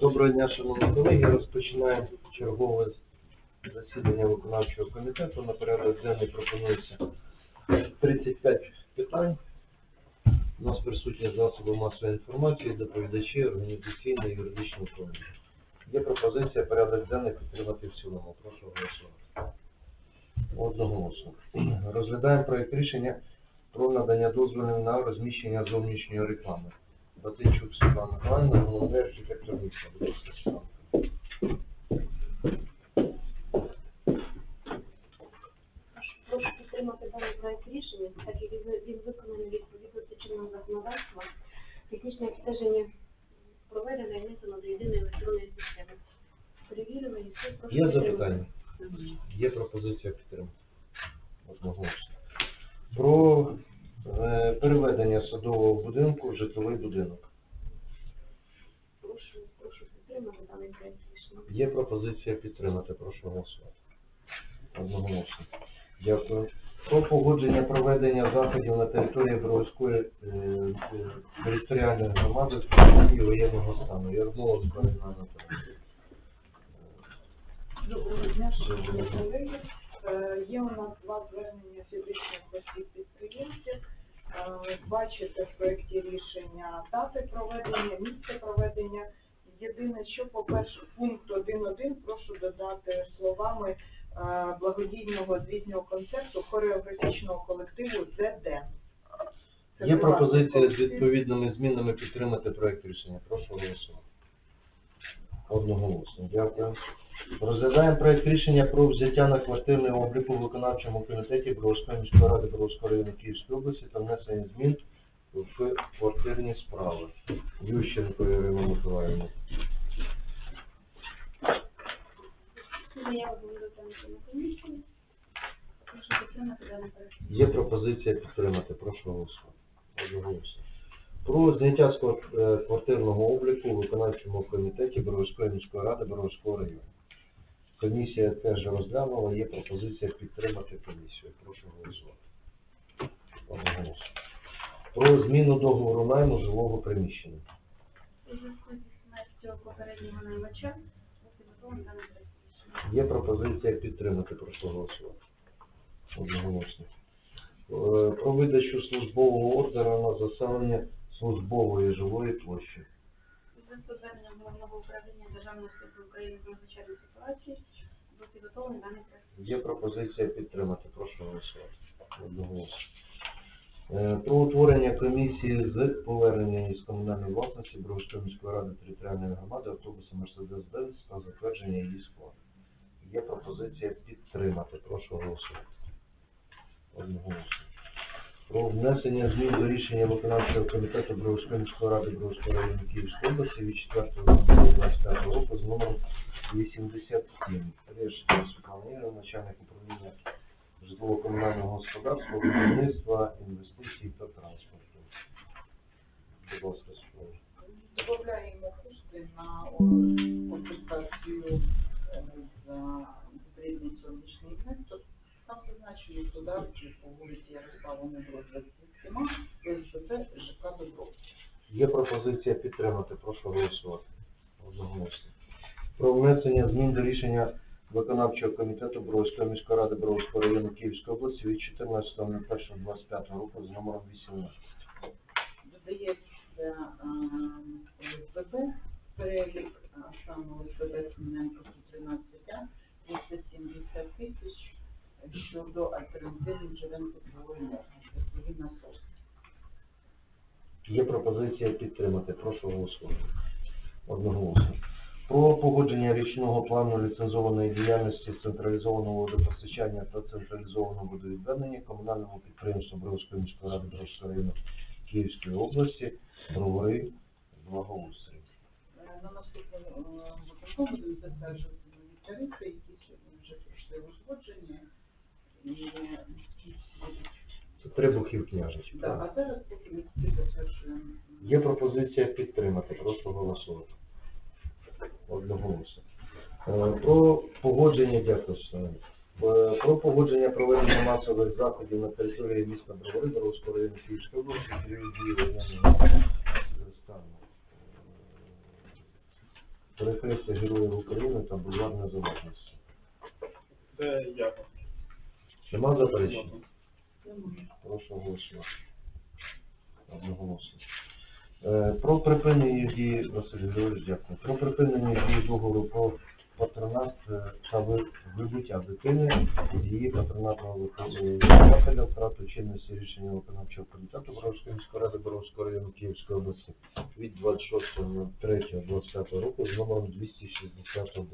Доброго дня, шановні колеги. Розпочинаємо чергове засідання виконавчого комітету. На порядок денний пропонується 35 питань. У нас присутні засоби масової інформації, доповідачі, організаційне і юридичне управління. Є пропозиція порядок денний підтримати в цілому. Прошу голосувати. Одноголосно. Розглядаємо проєкт рішення про надання дозволів на розміщення зовнішньої реклами. Батичук Світлана Миколаївна, головний архітектор міста. Прошу підтримати даний проект рішення, так як він, виконаний відповідно до чинного законодавства. Технічне обстеження проведено і внесено до єдиної електронної системи. Перевірили і все. Прошу Є запитання? Є пропозиція підтримки. Одноголосно. Про переведення садового будинку в житловий будинок. Прошу, прошу підтримати даний проект рішення. Є пропозиція підтримати. Прошу голосувати. Одноголосно. Дякую. Про погодження проведення заходів на території Бровської е, е, територіальної громади з події воєнного стану. Ярмолов Збарина Анатолійовна. Доброго дня, шановні колеги. Е, Є у нас два звернення фізичних осіб підприємців. Е, Бачите в проєкті рішення дати проведення, місце проведення. Єдине, що по перше, пункт 1.1 прошу додати словами е, благодійного звітнього концерту хореографічного колективу ЗД. Це Є пропозиція з відповідними змінами підтримати проект рішення. Прошу голосувати. Одноголосно. Дякую. Розглядаємо проект рішення про взяття на квартирний облік у виконавчому комітеті Бровської міської ради Бровського району Київської області та внесення змін в квартирні справи. Ющенко Ірина Миколаївна. Є пропозиція підтримати. Прошу голосувати. Одноголосно. Про зняття з е, квартирного обліку у виконавчому комітеті Боровської міської ради Боровського району. Комісія теж розглянула, є пропозиція підтримати комісію. Прошу голосувати. Одноголосно. Про зміну договору найму жилого приміщення. У зв'язку зі смертю попереднього наймача. Є пропозиція підтримати. Прошу голосувати. Одноголосно. Е, Про видачу службового ордера на заселення службової жилої площі. Зв'язку з зверненням головного управління Державної служби України з надзвичайної ситуації був підготовлений даний проект. Є пропозиція підтримати. Прошу голосувати. Одноголосно. Е, Про утворення комісії з повернення із комунальної власності Бровської міської ради територіальної громади автобуса Mercedes-Benz та затвердження її складу. Є пропозиція підтримати. Прошу голосувати. Одноголосно. Про внесення змін до рішення виконавчого комітету Бровської міської ради Бровського району Київської області від 4.25 року з номером 87. Решта Світлана начальник управління житлово-комунального господарства, будівництва, інвестицій та транспорту. Будь ласка, Світлана. Добавляємо кошти на е, за потрібний сонячний інвестор. Там зазначені по вулиці Ярослава Недро 27, СЖП ЖК Добро. Є пропозиція підтримати. Прошу голосувати. Одноголосно. Про внесення змін до рішення виконавчого комітету Бровської міської ради Бровського району Київської області від 14.01.25 року з номером 18. Додається е, перелік а саме ОСББ Семененко Є пропозиція підтримати. Прошу голосувати. Одноголосно. Про погодження річного плану ліцензованої діяльності централізованого водопостачання та централізованого водовідведення комунальному підприємству Бровської міської ради Бровського району Київської області Бровари Благоустрій. На наступному е, будемо затверджувати тарифи, які вже пройшли узгодження. Це Требухів княжич. Да, а зараз поки ми всі затверджуємо. Є пропозиція підтримати. Прошу голосувати. Одноголосно. Е, Про погодження, дякую. Е, Про погодження проведення масових заходів на території міста Бровари, Боровського району Київської області, період дії воєнного стану. Перехрестя Героїв України та Бульвар Незалежності. Це я. Нема заперечень? Прошу голосувати. Одноголосно. Е, Про припинення дії, Василь Григорович, дякую. Про припинення дії договору про патронат е, та ви- вибуття дитини з її патронатного вихователя, втрату чинності рішення виконавчого комітету Боровської міської ради Боровського району Київської області від 26.03.25 року з номером 261.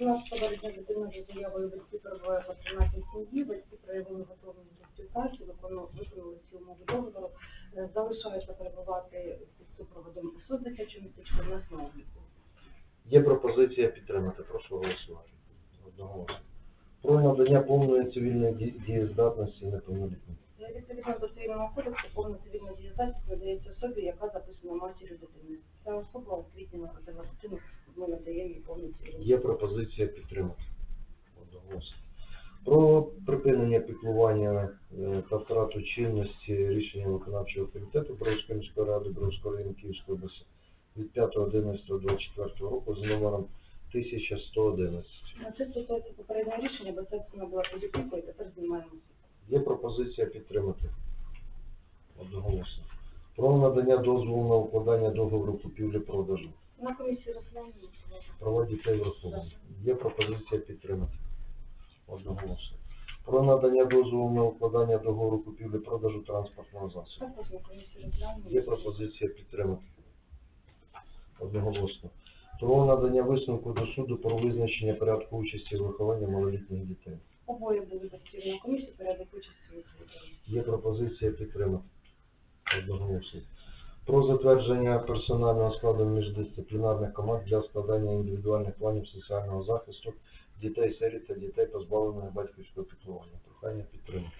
12 березня дитина за заявою перебуває в патронатній сім'ї, батьки проявили готовність до співпраці, виконали всі умови договору, е, залишаються перебувати під супроводом СУД дитячого містечка в нас на обліку. Є пропозиція підтримати. Прошу голосувати. Одноголосно. Про надання повної цивільної дієздатності неповнолітнім. Відповідно до цивільного кодексу, повна цивільна дієздатність надається особі, яка записана матір'ю дитини. Ця особа у квітні народила дитину, ми надаємо їй повну цивільну. Є пропозиція підтримати. Одноголосно. Про припинення піклування е, та втрату чинності рішення виконавчого комітету Бровської міської ради Бровського району Київської області від 5.11.24 року з номером 1111. На Це стосується попереднього рішення, бо це була опікою, тепер знімаємо. Є пропозиція підтримати. Одноголосно. Про надання дозволу на укладання договору купівлі-продажу. На комісії розглянули. Права дітей враховано. Є пропозиція підтримати. Одноголосно. Про надання дозволу на укладання договору купівлі-продажу транспортного засобу. Є пропозиція підтримати. Одноголосно. Про надання висновку до суду про визначення порядку участі у вихованні малолітніх дітей. Обоє були батьків на комісії, порядок участі. Є пропозиція підтримати. Одноголосно. Про затвердження персонального складу міждисциплінарних команд для складання індивідуальних планів соціального захисту дітей сиріт та дітей, позбавлених батьківського піклування. Прохання підтримати.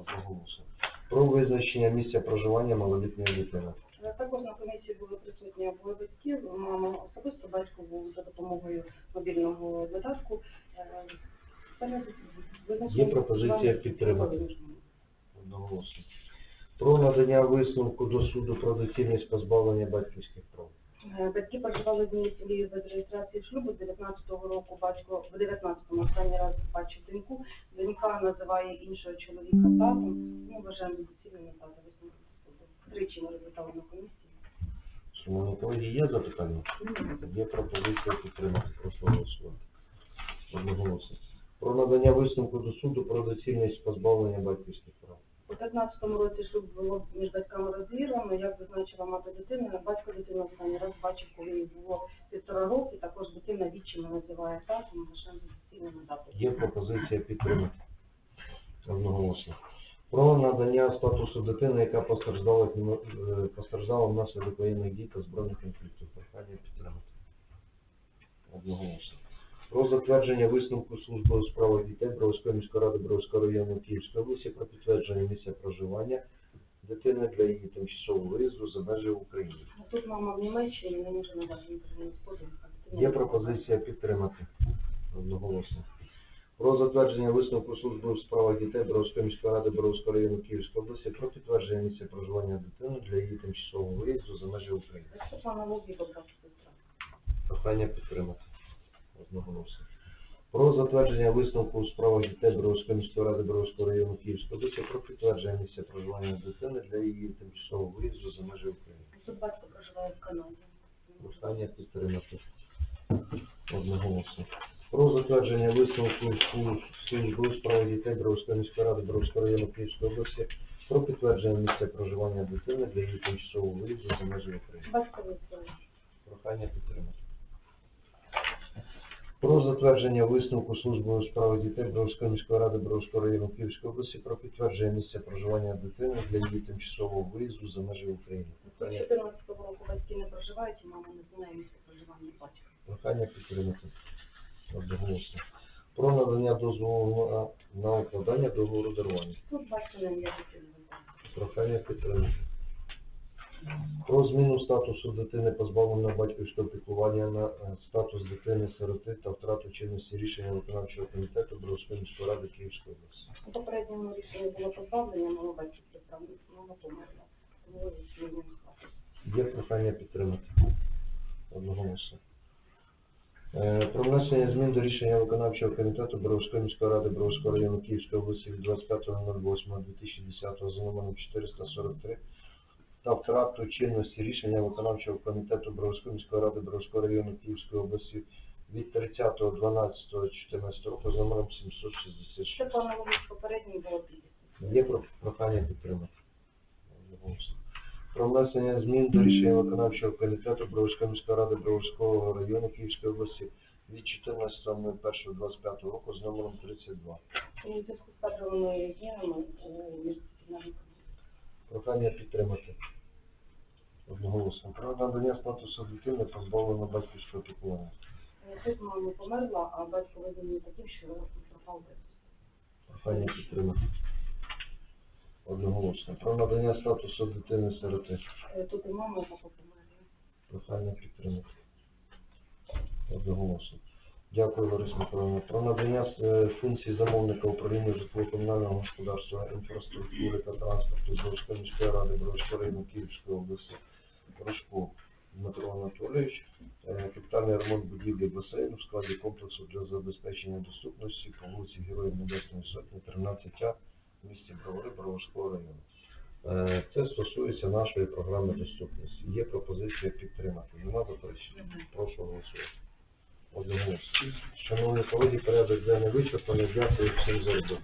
Одноголосно. Про визначення місця проживання малолітньої дитини. Е, Також на комісії були присутні обоє батьків. Мама особисто батько був за допомогою мобільного додатку. Е, перед- визначення Є пропозиція підтримати. Одноголосно. Про надання висновку до суду про доцільність позбавлення батьківських прав. Е, Батьки проживали в одній сім'ї без реєстрації шлюбу. З 19-го року батько, в 19-му останній раз бачив доньку. Донька називає іншого чоловіка татом. Ми вважаємо доцільним надати висновок суду. Тричі ми розглядали на комісії. Шановні колеги, є запитання? Є пропозиція підтримати. Прошу голосувати. Одноголосно. Про надання висновку до суду про доцільність позбавлення батьківських прав. У 15-му році шлюб було між батьками розірвано, як зазначила мати дитини, батько дитину останній раз бачив, коли їй було півтора роки, також дитина відчима називає татом, лише доцільно надати. Є пропозиція підтримати. Одноголосно. Про надання статусу дитини, яка постраждала, е, постраждала внаслідок воєнних дій та збройних конфліктів. Прохання підтримати. Одноголосно. Про затвердження висновку служби у справах дітей Бровської міської ради Бровського району Київської області про підтвердження місця проживання дитини для її тимчасового виїзду за межі України. Ну, Тут мама в Німеччині не може інтернет спосіб. Є пропозиція підтримати одноголосно. Про затвердження висновку служби у справах дітей Боровської міської ради Боровського району Київської області про підтвердження місця проживання дитини для її тимчасового виїзду за межі України. Прохання підтримати одноголосно. Про затвердження висновку у справах дітей Боровської міської ради Боровського району Київської області про підтвердження місця проживання дитини для її тимчасового виїзду за межі України. Тут батько проживає в Канаді. Прохання підтримати одноголосно. Про затвердження висновку служби у справах дітей Бровської міської ради Бровського району Київської області про підтвердження місця проживання дитини для її тимчасового виїзду за межі України. Батько. Прохання підтримати. Про затвердження висновку служби у справах дітей Бровської міської ради Бровського району Київської області про підтвердження місця проживання дитини для її тимчасового виїзду за межі України. З Прохання 14 року батьки не проживають, і мама не знає місця проживання батька. Прохання підтримати одноголосно. Про надання дозволу на, укладання договору дарування. Тут батько не є дитини. Прохання підтримати. Про зміну статусу дитини позбавленої батьківського піклування на е, статус дитини сироти та втрату чинності рішення виконавчого комітету Бровської міської ради Київської області. У попередньому рішенні було позбавлення мого померла. Статус. Є прохання підтримати. Одноголосно. Е, Про внесення змін до рішення виконавчого комітету Боровської міської ради Боровського району Київської області від 25.08.2010 за номером 443 та втрату чинності рішення виконавчого комітету Боровської міської ради Боровського району Київської області від 30.12.14 року за номером 766. Це по аналогії з попередньої було підпис. Є про- прохання підтримати. Про внесення змін до рішення виконавчого комітету Бровської міської ради Бровського району Київської області від 14.01.25 року з номером 32. У зв'язку з кадровими змінами міждисциплінарній Прохання підтримати. Одноголосно. Про надання статусу дитини позбавлено батьківського піклування. Тут мама померла, а батько визнаний таким, що пропав без. Прохання підтримати. Одноголосно. Про надання статусу дитини сироти. Е, Тут і мама, і папа померли. Прохання підтримати. Одноголосно. Дякую, Лариса Миколаївна. Про надання е, функцій замовника управління житлово-комунального господарства, інфраструктури та транспорту з Бровської міської ради Бровського району Київської області Рожко Дмитро Анатолійович. Е, Капітальний ремонт будівлі басейну в складі комплексу для забезпечення доступності по вулиці Героїв Небесної Сотні, 13А в місті Бровари Броварського району. Е, Це стосується нашої програми доступності. Є пропозиція підтримати. Нема заперечень? Прошу голосувати. Одноголосно. Шановні колеги, порядок денний вичерпаний. Дякую всім за роботу.